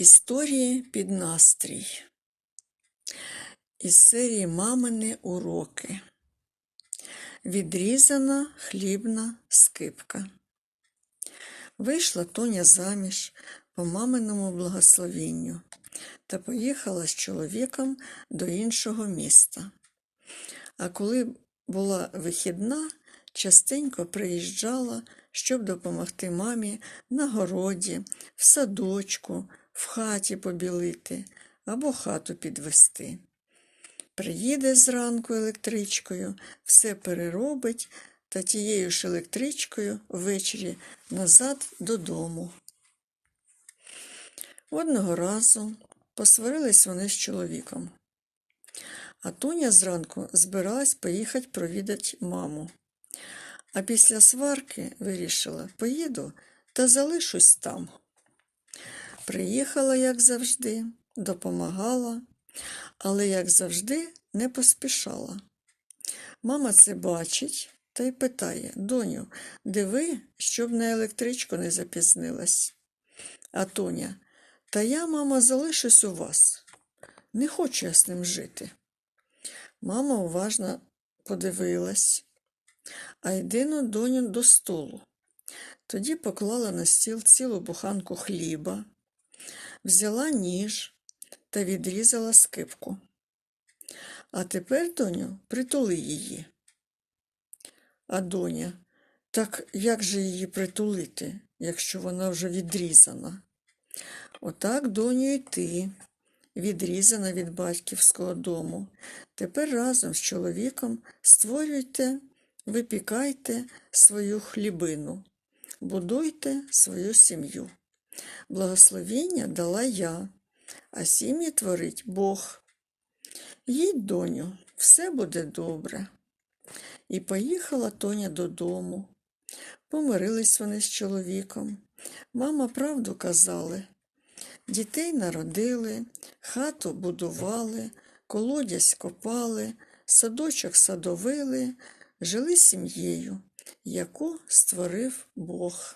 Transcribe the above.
Історії під настрій. Із серії Мамини уроки. Відрізана хлібна скипка. Вийшла Тоня заміж по маминому благословінню та поїхала з чоловіком до іншого міста. А коли була вихідна, частенько приїжджала, щоб допомогти мамі на городі, в садочку, в хаті побілити або хату підвести. Приїде зранку електричкою, все переробить та тією ж електричкою ввечері назад додому. Одного разу посварились вони з чоловіком. А Тоня зранку збиралась поїхати провідати маму. А після сварки вирішила, поїду та залишусь там. Приїхала, як завжди, допомагала, але, як завжди, не поспішала. Мама це бачить та й питає Доню, диви, щоб на електричку не запізнилась. А Тоня, та я, мама, залишусь у вас. Не хочу я з ним жити. Мама уважно подивилась, а єдину доню до столу. Тоді поклала на стіл цілу буханку хліба, взяла ніж та відрізала скипку. А тепер, доню, притули її. А доня, так як же її притулити, якщо вона вже відрізана? Отак, доню, і ти, відрізана від батьківського дому. Тепер разом з чоловіком створюйте, випікайте свою хлібину, будуйте свою сім'ю. Благословіння дала я, а сім'ї творить Бог. Їдь, доню, все буде добре. І поїхала Тоня додому. Помирились вони з чоловіком. Мама правду казали. Дітей народили, хату будували, колодязь копали, садочок садовили, жили сім'єю, яку створив Бог.